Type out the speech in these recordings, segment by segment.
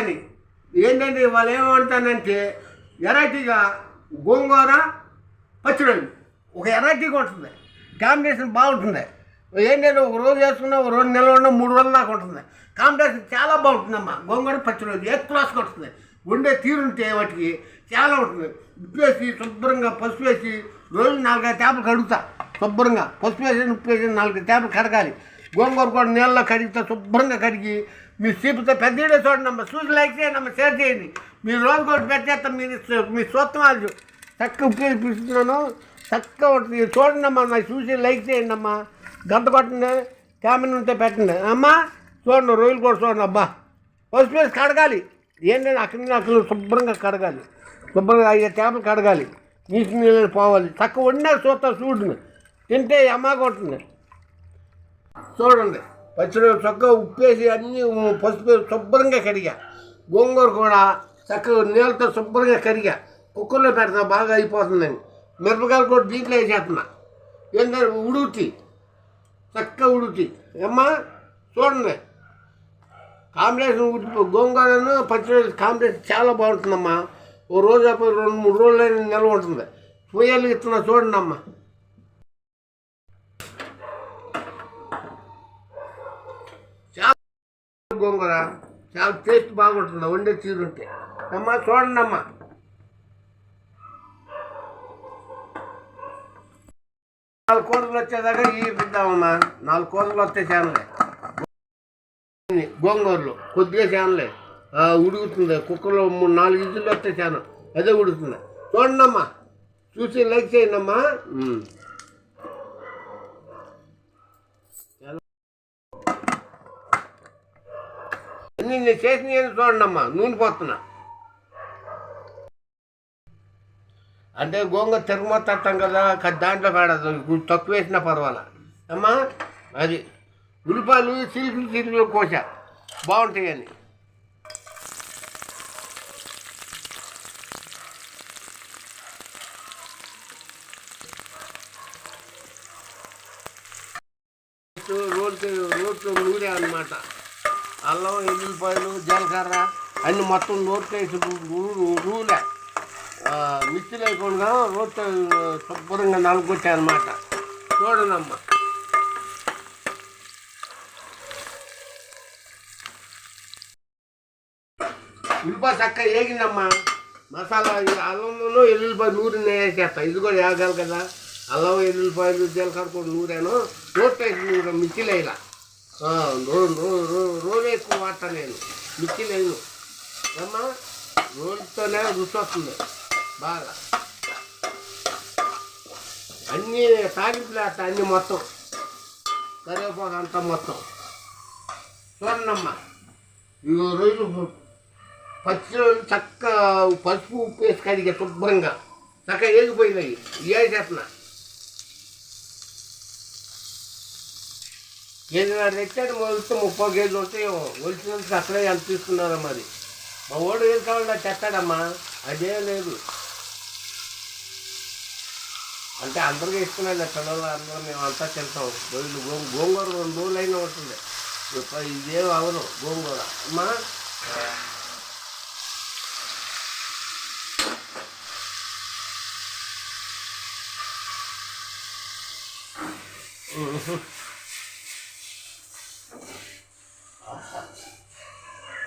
అని. ఏంటంటే వాళ్ళు ఏమంటానంటే ఎరైటీగా గోంగూర పచ్చడి ఒక ఎరైటీగా ఉంటుంది. కాంబినేషన్ బాగుంటుంది. ఏంటంటే ఒక రోజు వేసుకున్నా ఒక రోజు నెలలు ఉన్నా మూడు రోజుల దాకా ఉంటుంది. కాంబినేషన్ చాలా బాగుంటుందమ్మా. గోంగూర పచ్చడి ఏ క్లాస్కి వస్తుంది? వండే తీరుంటే వాటికి చాలా ఉంటుంది. ఉప్పు వేసి శుభ్రంగా పసుపు వేసి రోజు నాలుగైదు చేపలు కడుగుతా. శుభ్రంగా పసుపు వేసి ఉప్పు వేసి నాలుగైదు చేపలు కడగాలి. గోంగూర కూడా నీళ్ళలో కడిగితే శుభ్రంగా కడిగి మీ సీపుతో పెద్ద వీడియో చూడండి అమ్మ. చూసి లైక్ చేయండి అమ్మ షేర్ చేయండి. మీరు రోజు కూడా పెట్టేస్తాం మీరు మీ స్వత్వాలు చక్కగా ఉపయోగిస్తున్నాను చక్కగా ఉంటుంది చూడండి అమ్మా నాకు చూసి లైక్ చేయండి అమ్మా. గంట కొట్టండి కెమెరా ఉంటే పెట్టండి. అమ్మా చూడండి రోజులు కూడా చూడండి అబ్బా. పసుపు వేసి కడగాలి. ఏంటంటే అక్కడి నుంచి అక్కడ శుభ్రంగా కడగాలి. శుభ్రంగా అయ్యే చేపలు కడగాలి. నీటి నీళ్ళు పోవాలి. చక్క వండినా చూస్తా చూడండి తింటే అమ్మాగా ఉంటుంది చూడండి. పచ్చడి చక్కగా ఉప్పేసి అన్నీ పసుపు శుభ్రంగా కడిగా గోంగూర కూడా చక్కగా నీళ్ళతో శుభ్రంగా కడిగా కుక్కర్లో పెడతా బాగా అయిపోతుందని మిరపకాయలు కూడా దీంట్లో వేసేస్తున్నా. ఏంటంటే ఉడుతి. చక్కగా ఉడుతి. అమ్మా చూడండి. కాంబినేషన్ ఉడిపి గోంగూరను పచ్చడి కాంబినేషన్ చాలా బాగుంటుందమ్మా. ఓ రోజు రెండు మూడు రోజులైన నిల్వ ఉంటుంది. పొయ్యాలు ఇస్తున్నా చూడండి అమ్మా గోంగూర. చాలా టేస్ట్ బాగుంటుంది వండే తీరుంటే అమ్మా చూడండి అమ్మా. నాలుగు కూరలు వచ్చేదాకా ఈ పెద్దామమ్మా నాలుగు కూరలు వస్తే చేనలే గోంగూరలు కొద్దిగా చేనలే ఉడుకుతుంది. కుక్కర్లో మూడు నాలుగు ఇజ్జులు వస్తే చాలు. అదే ఉడుకుతుంది. చూడండి అమ్మా చూసి లైక్ చేయండి అమ్మా నేను చేసిన చూడండి అమ్మా నూనె పోతున్నా. అంటే గోంగూర తిరగమొత్తాం కదా దాంట్లో పడదు తక్కువ వేసినా పర్వాలా? అమ్మా అది ఉల్లిపాయలు చిలుకలు చిలుకలు కోసా. బాగుంటాయని రోడ్డు రోడ్డు నూరే అనమాట అల్లం ఎల్లుల్లిపాయలు జీలకర్ర అన్ని మొత్తం నోట్లేసి రూలే. మిక్సీ లేకుండా రోట్ శుభ్రంగా నలుగొట్టాయి అనమాట చూడండి ఉల్లిపాయ చక్క ఏగిందమ్మా. మసాలా ఇది అల్లంలో ఎల్లుల్లిపాయ నూరి వేసేస్తా. ఇది కూడా వేగాలి కదా. అల్లం ఎల్లుల్లిపాయలు జీలకర్ర కూడా నూరాను. రోట్ వేసి నూరు మిక్సీలో ఇలా రోలు ఎక్కువ వాడతా నేను. మిక్సీ లేదు. అమ్మా రోలుతోనే రుచి వస్తుంది బాగా. అన్నీ తాగింపులు అన్నీ మొత్తం. కరివేపాకు అంతా మొత్తం. చూడండమ్మా. ఈ రోజులు పచ్చి రోజులు చక్క పసుపు ఉప్పు వేసి కడిగా శుభ్రంగా. చక్కగా వేగిపోయినాయి ఏ కేజీ నాడు తెచ్చాడు మొలిస్తే ముప్పై కేజీలు ఉంటాయి. ఒలిచినందుకు అక్కడే ఎంత తీసుకున్నారో మరి. మా ఓడు ఏం కావాలంటే తెస్తాడమ్మా. అదేం లేదు. అంటే అందరికీ ఇస్తున్నాడు పిల్లలు అందరూ మేము అంతా తింటాం. రోజులు గో గోంగూర రెండు రోజులు అయినా ఉంటుంది. ఇదేం అవరు గోంగూర. అమ్మా.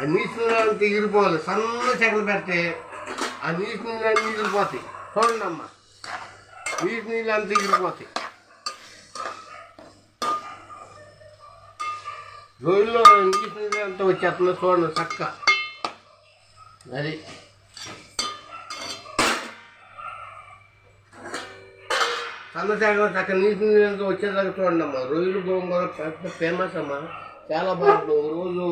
ఆ నీటి అంతా ఇరిపోవాలి సన్న చెక్కలు పెడితే ఆ నీటి నీళ్ళు అన్నీ ఇరిపోతాయి చూడండి అమ్మ నీటి నీళ్ళు అంతా ఇరిపోతాయి రొయ్యల్లో నీటి నీళ్ళు అంతా వచ్చేస్తుంది. చూడండి చక్క. అది. సన్న చెక్కలు చక్క నీటి నీళ్ళు అంతా వచ్చేదాకా చూడండి అమ్మా రొయ్యలు గోంగూర పెద్ద ఫేమస్ అమ్మా. చాలా బాగుంటుంది. ఒక రోజు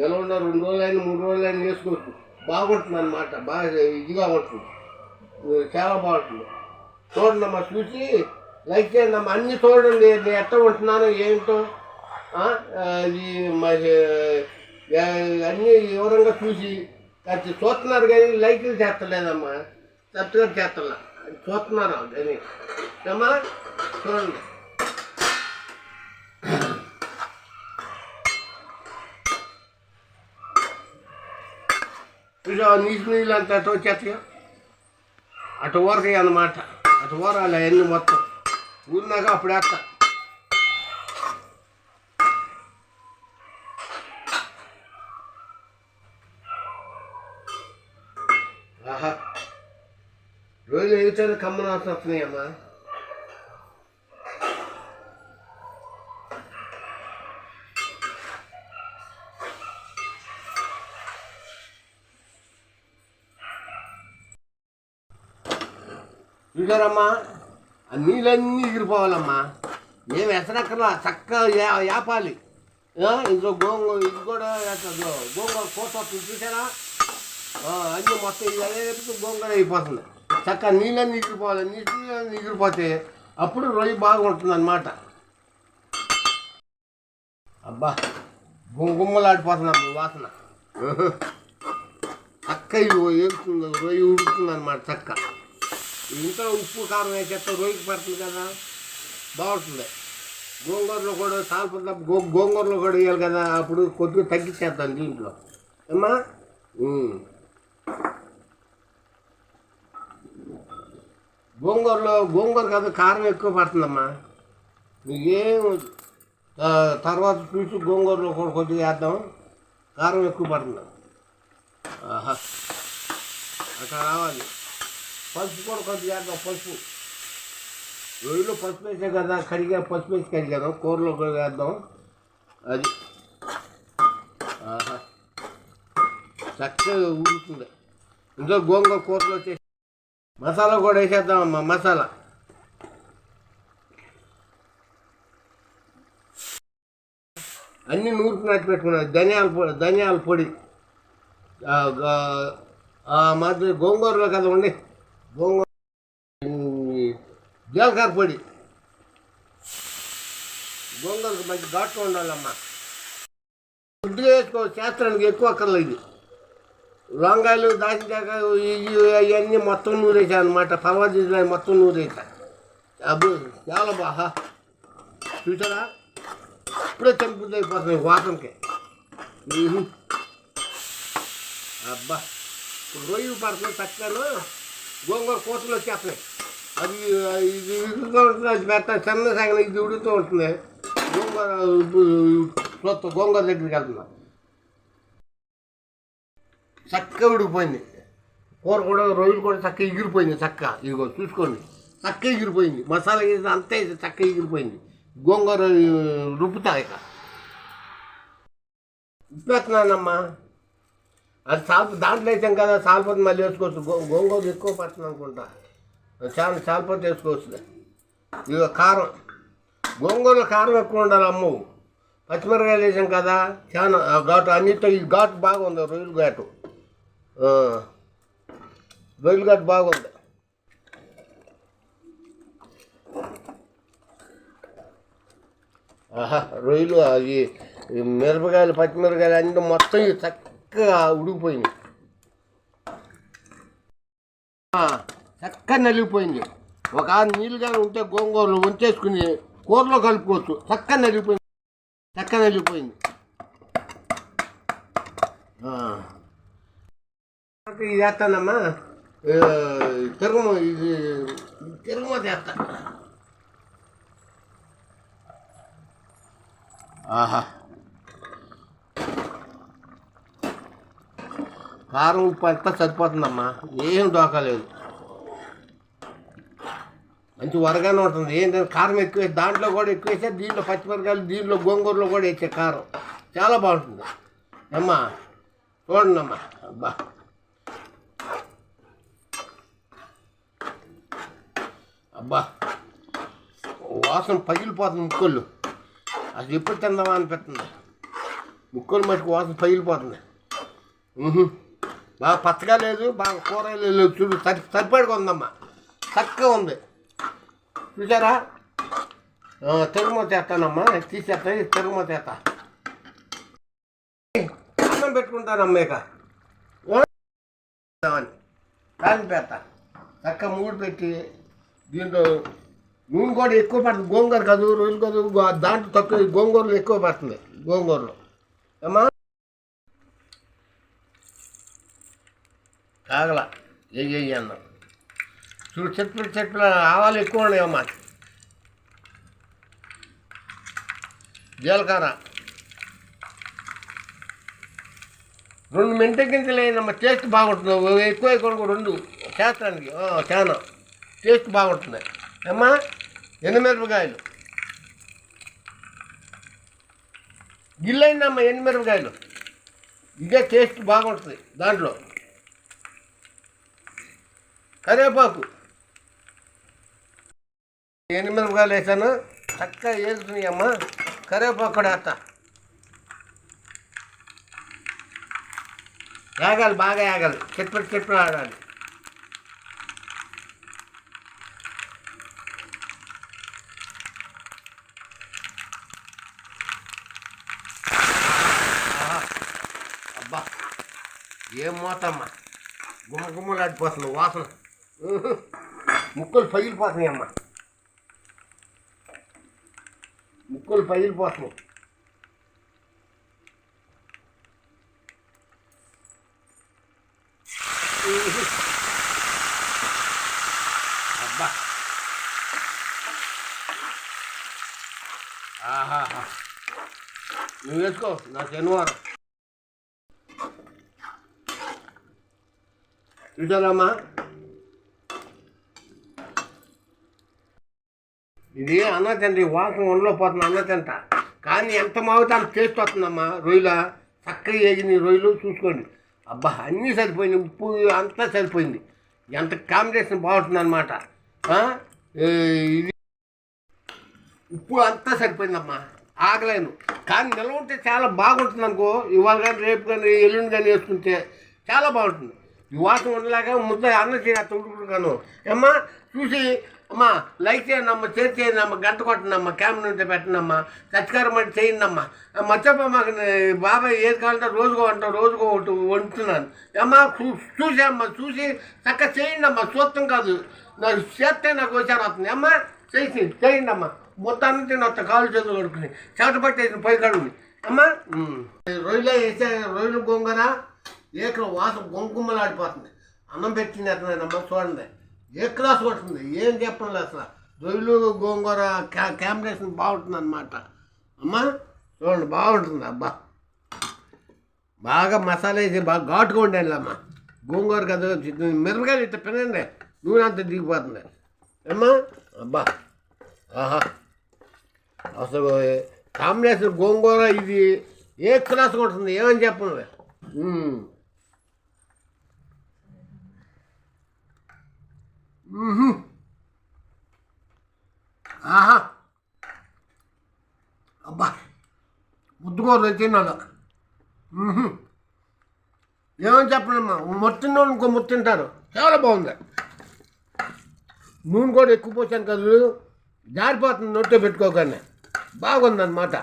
నెల ఉన్న రెండు రోజులైనా మూడు రోజులైనా వేసుకోవచ్చు బాగుంటుంది అనమాట బాగా ఇదిగా ఉంటుంది. చాలా బాగుంటుంది. చూడండి అమ్మా చూసి లైక్ చేయండి అమ్మా. అన్నీ చూడండి నేను ఎట్లా ఉంటున్నాను ఏంటో అది మరి అన్నీ వివరంగా చూసి అది చూస్తున్నారు కానీ లైక్లు చేస్తలేదమ్మా. సబ్స్క్రైబ్ చేస్తలే. చూస్తున్నారు కానీ అమ్మా చూడండి. చూసా నీటి నీళ్ళు అంతా అటు వచ్చేస్తాయి అటు ఊరకాయ అన్నమాట అటు ఊరాలి అవన్నీ మొత్తం ఊరినాక అప్పుడు వేస్తా ఆహా రోజులు ఏమిటో కమ్మనాల్సి వస్తున్నాయమ్మా చూసారమ్మా ఆ నీళ్ళన్నీ ఎగిరిపోవాలమ్మా. మేము ఎసరక్కర్లా చక్కగా వేపాలి ఇందులో గోంగూర ఇది కూడా వేస్తారు. గోంగూర కోత వస్తుంది చూసారా అన్నీ మొత్తం ఇది అదే గోంగూర అయిపోతుంది. చక్కగా నీళ్ళన్నీ ఎగిరిపోవాలి నీళ్ళన్నీ ఎగిరిపోతే అప్పుడు రొయ్య బాగుంటుంది అనమాట అబ్బా గుమ్మ వాసన. చక్క ఇది ఏడుతుంది రొయ్య ఉడుతుంది అనమాట చక్క ఇంట్లో ఉప్పు కారం వేసేస్తే రోగికి పడుతుంది కదా. బాగుంటుంది. గోంగూరలో కూడా సాల్పద గో గోంగూరలో కూడా వేయాలి కదా. అప్పుడు కొద్దిగా తగ్గించేస్తాను దీంట్లో. ఏమ్మా? గోంగూరలో గోంగూర కదా కారం ఎక్కువ పడుతుందమ్మా. నీకేం తర్వాత చూసి గోంగూరలో కూడా కొద్దిగా వేద్దాం. కారం ఎక్కువ పడుతుంది. ఆహా. అట్లా రావాలి. పసుపు కూడా కొంచెం చేద్దాం పసుపు. రొయ్యలు పసుపు వేసే కదా కడిగా పసుపు వేసి కడిగాను కూరలో కూడా వేద్దాం. అది. ఆహా. చక్కగా ఊరుతుంది ఇందులో గోంగూర కూరలో వచ్చేసి మసాలా కూడా వేసేద్దామమ్మా మసాలా. అన్నీ నూరుకు నాటి పెట్టుకున్నాను. ధనియాల పొడి ధనియాల పొడి. మాది గోంగూరలో కదా ఉండే గోంగూర జీలకర్ర పొడి. గోంగూరకు మంచి ఘాటుగా ఉండాలమ్మా. ఫుడ్గా వేసుకో శాస్త్రానికి ఎక్కువ అక్కర్లేదు. లొంగాయలు దాచికాక ఇవన్నీ మొత్తం నూరేసా అనమాట పర్వదిన మొత్తం నూరేసా. అబ్బు చాలా బాగా చూసారా? ఇప్పుడే తెంపుది అయిపోతుంది వాసనకి. అబ్బా ఇప్పుడు రొయ్యి పడుతుంది తక్కువ గోంగూర కోతలు వచ్చేస్తున్నాయి అది ఇది ఇరుగుతూ ఉంటుంది పెద్ద చిన్న సగం ఇది ఉడుతూ ఉంటుంది. గోంగూర చూస్తా గోంగూర దగ్గరికి వెళ్తున్నా. చక్కగా ఉడికిపోయింది. కూర కూడా రొయ్యలు కూడా చక్కగా ఎగిరిపోయింది చక్క ఇదిగో చూసుకోండి. చక్కగా ఎగిరిపోయింది. మసాలా వేసి అంతే చక్క చక్కగా ఎగిరిపోయింది. గోంగూర రుబ్బుతా ఇక. ఉప్పేస్తున్నానమ్మా అది సాల్ప దాంట్లో వేసాం కదా సాల్పతి మళ్ళీ వేసుకోవచ్చు. గో గోంగూర ఎక్కువ పడుతుంది అనుకుంటా. చాలా సాల్పతి వేసుకోవచ్చు. ఇక కారం. గోంగూరలో కారం ఎక్కువ ఉండాలి అమ్ము. పచ్చిమిరకాయలు వేసాం కదా చాలా ఆ ఘాటు అన్నిటితో ఈ ఘాటు బాగుంది రొయ్యలు ఘాటు. రొయ్యలు ఘాటు బాగుంది. ఆహా రొయ్యలు అవి ఈ మిరపకాయలు పచ్చిమిరపకాయలు అన్నీ మొత్తం ఇవి చక్కగా ఉడికిపోయింది. చక్కగా నలిగిపోయింది. ఒక ఆరు నీళ్ళు కానీ ఉంటే గోంగూరలు వంచేసుకుని కూరలో కలుపుకోవచ్చు. చక్కగా నలిగిపోయింది. చక్కగా నలిగిపోయింది. ఇది వేస్తానమ్మా తిరుమ ఇది తిరుమ చేస్తా. ఆహా. కారం ఉప్పు అంతా సరిపోతుందమ్మా. ఏం డోకాలేదు మంచి వరగానే ఉంటుంది. ఏంటంటే కారం ఎక్కువ దాంట్లో కూడా ఎక్కువ వేసే దీంట్లో పచ్చిమిరకాయలు దీంట్లో గోంగూరలో కూడా వేసే కారం చాలా బాగుంటుంది. అమ్మా చూడండి అమ్మా. అబ్బా. అబ్బా. వాసన పగిలిపోతుంది ముక్కలు. అది ఎప్పుడు తిందామా అనిపిస్తుంది. ముక్కలు మటుకు వాసన పగిలిపోతుంది. బాగా పచ్చగా లేదు బాగా కూర లేదు. చూడు సరి సరిపడిగా ఉందమ్మా చక్కగా ఉంది. చూసారా? తిరుమల చేస్తానమ్మా. తీసేస్తా తిరుమల చేస్తా. అన్నం పెట్టుకుంటానమ్మా ఇక. దాని పెడతా. చక్క మూడు పెట్టి దీంట్లో నూనె కూడా ఎక్కువ పడుతుంది. గోంగూర కాదు రొయ్యలు కాదు దాంట్లో తక్కువ గోంగూరలో ఎక్కువ పడుతుంది. గోంగూరలో. అమ్మా కాగల ఏ చెయ్యి అన్న చూడు చెట్లు చెట్లు ఆవాలు ఎక్కువ ఉన్నాయమ్మా. జీలకర్ర. రెండు మెంట గింజలు టేస్ట్ బాగుంటుంది. ఎక్కువ ఎక్కువ రెండు. శాస్త్రానికి చాలా టేస్ట్ బాగుంటుంది. అమ్మా ఎండుమిరపకాయలు గిల్లైందమ్మా ఎండుమిరపకాయలు ఇదే టేస్ట్ బాగుంటుంది దాంట్లో. కరివేపాకు ఎండుమిరపకాయలు వేసాను చక్కగా వేగుతున్నాయి అమ్మ. కరేపాకు కూడా వేస్తా. ఏగాలి బాగా ఏగాలి. చెట్టు చెట్టు ఆడాలి అబ్బా ఏం మోతమ్మా. గుమ్మ గుమ్మలాడిపోతుంది వాసన. ముక్కలు పగిలిపోతున్నాయి అమ్మా. ముక్కలు పగిలిపోతున్నాయి. ఉహు. అబ్బా. ఆహా. నువ్వు వేసుకో నా శనివారం. చూసారమ్మా ఇది అన్న తండ్రి వాసన ఒంట్లో పోతుంది అన్న తింట కానీ ఎంత మావితే అంత టేస్ట్ వస్తుందమ్మా రొయ్యల? చక్కగా వేగిన రొయ్యలు చూసుకోండి. అబ్బా అన్నీ సరిపోయింది ఉప్పు అంతా సరిపోయింది. ఎంత కాంబినేషన్ బాగుంటుంది అనమాట ఇది ఉప్పు అంతా సరిపోయిందమ్మా ఆగలేను. కానీ నిల్వ ఉంటే చాలా బాగుంటుంది అనుకో ఇవాళ కానీ రేపు కానీ ఎల్లుండి కానీ వేసుకుంటే చాలా బాగుంటుంది. ఈ వాసన ఉండలేక ముద్ద అన్న చేయాలి ఉడుకుడుగాను అమ్మా చూసి అమ్మా లైక్ చేయండి అమ్మ షేర్ చేయండి అమ్మ గంట కొట్టనమ్మా అమ్మ క్యామెరా ఉంటే సత్కారం అంటే చేయండి అమ్మ మర్చిపో మాకు బాబాయ్ ఏది కావాలంటే రోజుకో అంట రోజుకో ఒకటి వండుతున్నాను. అమ్మా చూ- చూసి అమ్మ చూసి చక్కగా చేయండి అమ్మా చూస్తాం కాదు. నాకు చేస్తే నాకు వచ్చారు వస్తుంది. అమ్మ చేసి చేయండి అమ్మ. మొత్తాన్ని తినొత్త కాలు చేతులు కడుక్కుని. చేత పట్టేసిన పై కడుగుని. అమ్మా రొయ్యలే వేసే రొయ్యలు గోంగర ఏకల వాసన గొంగుమ్మలాడిపోతుంది అన్నం పెట్టింది అతనమ్మా చూడండి. ఏ క్లాస్ కొడుతుంది? ఏం చెప్పడం లేదు అసలు? రొయ్యలు గోంగూర క్యా కాంబినేషన్ బాగుంటుంది అనమాట అమ్మా చూడండి బాగుంటుంది అబ్బా. బాగా మసాలా వేసి బాగా ఘాటుగా ఉండండి అమ్మా. గోంగూర కదా మిరపకాయలు ఇట్లా పినండి నూనె అంతా దిగిపోతుంది. అమ్మా అబ్బా. ఆహా. అసలు కాంబినేషన్ గోంగూర ఇది ఏ క్లాస్ ఉంటుంది ఏమని చెప్పండి ఆహా. అబ్బా. ముద్దుకోరు తిన్నాను. ఏమని చెప్పనమ్మా? మొత్తం ఇంకో ముత్త తింటారు. చాలా బాగుంది. నూనె కూడా ఎక్కువ పోసాను కదా జారిపోతుంది నొట్టే పెట్టుకోగానే. బాగుందన్నమాట.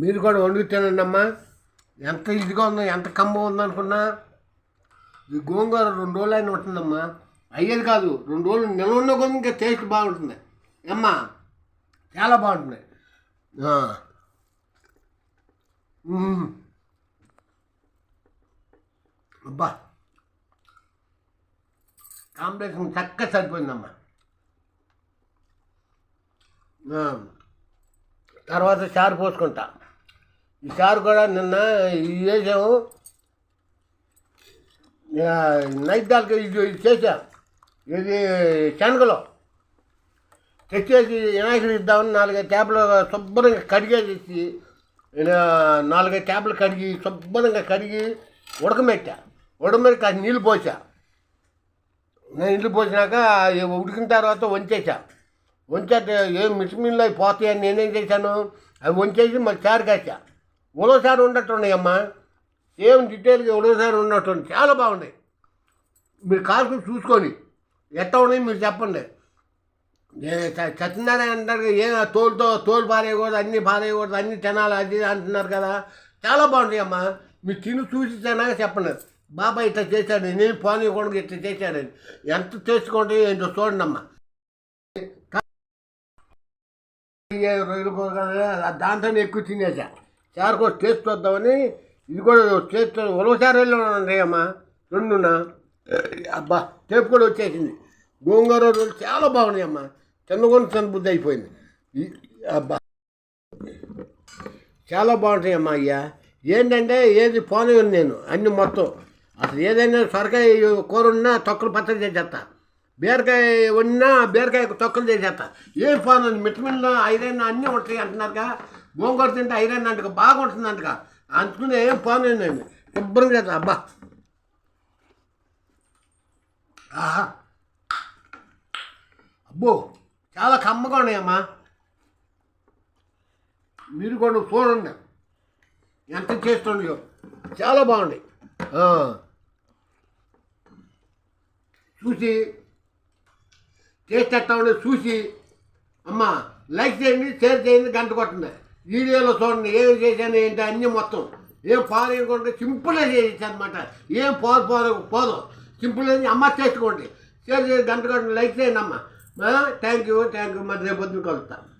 మీరు కూడా వండుకు తినండి అమ్మా. ఎంత ఇదిగా ఉందో ఎంత కమ్మ ఉందనుకున్నా. ఈ గోంగూర రెండు రోజులు ఉంటుందమ్మా. అయ్యేది కాదు. రెండు రోజులు నిల్వ ఉన్న కొద్ది ఇంకా టేస్ట్ బాగుంటుంది. అమ్మా చాలా బాగుంటుంది. అబ్బా. కాంబినేషన్ చక్కగా సరిపోయిందమ్మా. తర్వాత చారు పోసుకుంటా. ఈ చారు కూడా నిన్న వేసాము చేసాము. ఆ, నైద్యాలకి ఇది ఇది ఇది శనగలో. తెచ్చేసి వినాయకుడు ఇద్దామని నాలుగైదు ట్యాబ్లు శుభ్రంగా కడిగేసి నాలుగైదు ట్యాబ్లు కడిగి శుభ్రంగా కడిగి ఉడకమెట్టా ఉడకమెట్టి కాస్త నీళ్ళు పోసా. నేను నీళ్ళు పోసినాక ఉడికిన తర్వాత వంచేసా. వంచేస్తే ఏం మిషమిన్లు అవి పోతాయని నేనేం చేశాను? అవి వంచేసి మళ్ళీ చారు కాసా. ఉలవసారి ఉన్నట్టున్నాయమ్మా. ఏం డీటెయిల్గా ఉలవసారి ఉన్నట్టుంది. చాలా బాగున్నాయి మీరు కాసుకుని చూసుకొని ఎట్ట ఉన్నాయి మీరు చెప్పండి? సత్యనారాయణ అంటారు కదా, ఏం తోలుతో తోలు పారేయకూడదు అన్నీ పారేయకూడదు అన్ని తినాలి అది అంటున్నారు కదా. చాలా బాగుంటాయి అమ్మా. మీరు తిని చూసి తినగా చెప్పండి. బాబాయ్ ఇట్లా చేశాడు నేను పోనీయకూడదు ఇట్లా చేశాడని ఎంత చేసుకోండి ఏంటో చూడండి అమ్మా. దాంతో ఎక్కువ తినేసా. సార్ కూడా టేస్ట్ వద్దామని ఇది కూడా టేస్ట్ ఒకసారి వెళ్ళి ఉన్నాయమ్మా అమ్మా. అబ్బా టేపు కూడా వచ్చేసింది. గోంగూర రోజులు చాలా బాగున్నాయి అమ్మా. చిన్నగొని చిన్న బుద్ధి అయిపోయింది అబ్బా. చాలా బాగుంటాయి అమ్మా అయ్యా. ఏంటంటే ఏది పోనీ నేను అన్ని మొత్తం. అసలు ఏదైనా సొరకాయ కూర ఉన్నా తొక్కలు పచ్చడి చేసేస్తా. బీరకాయ ఉన్నా బీరకాయ తొక్కలు చేసేస్తా. ఏం పోను మిట్టమిల్ల ఐరన్ అన్నీ ఉంటాయి అంటున్నారుగా. గోంగూర తింటే ఐరన్ అంటగా బాగుంటుంది అంటగా అందుకుని ఏం పోను నేను శుభ్రం చేస్తా. అబ్బా. ఆహా. అబ్బో చాలా కమ్మగా ఉన్నాయమ్మా. మీరు కూడా చూడండి. ఎంత చేస్తుండో చాలా బాగుంది. చూసి టేస్ట్ ఉండే చూసి అమ్మ లైక్ చేయండి షేర్ చేయండి గంట కొట్టండి. వీడియోలో చూడండి ఏం చేశాను ఏంటి అన్నీ మొత్తం. ఏం పారేయకుండా సింపుల్గా చేసేసి అనమాట ఏం పోదు పోదు పోదు. సింపుల్ అమ్మ చేసుకోండి షేర్ చేసి గంట కొట్టండి లైక్ చేయండి అమ్మ. థ్యాంక్ యూ థ్యాంక్ యూ మరి రేపు పొద్దున కలుస్తాను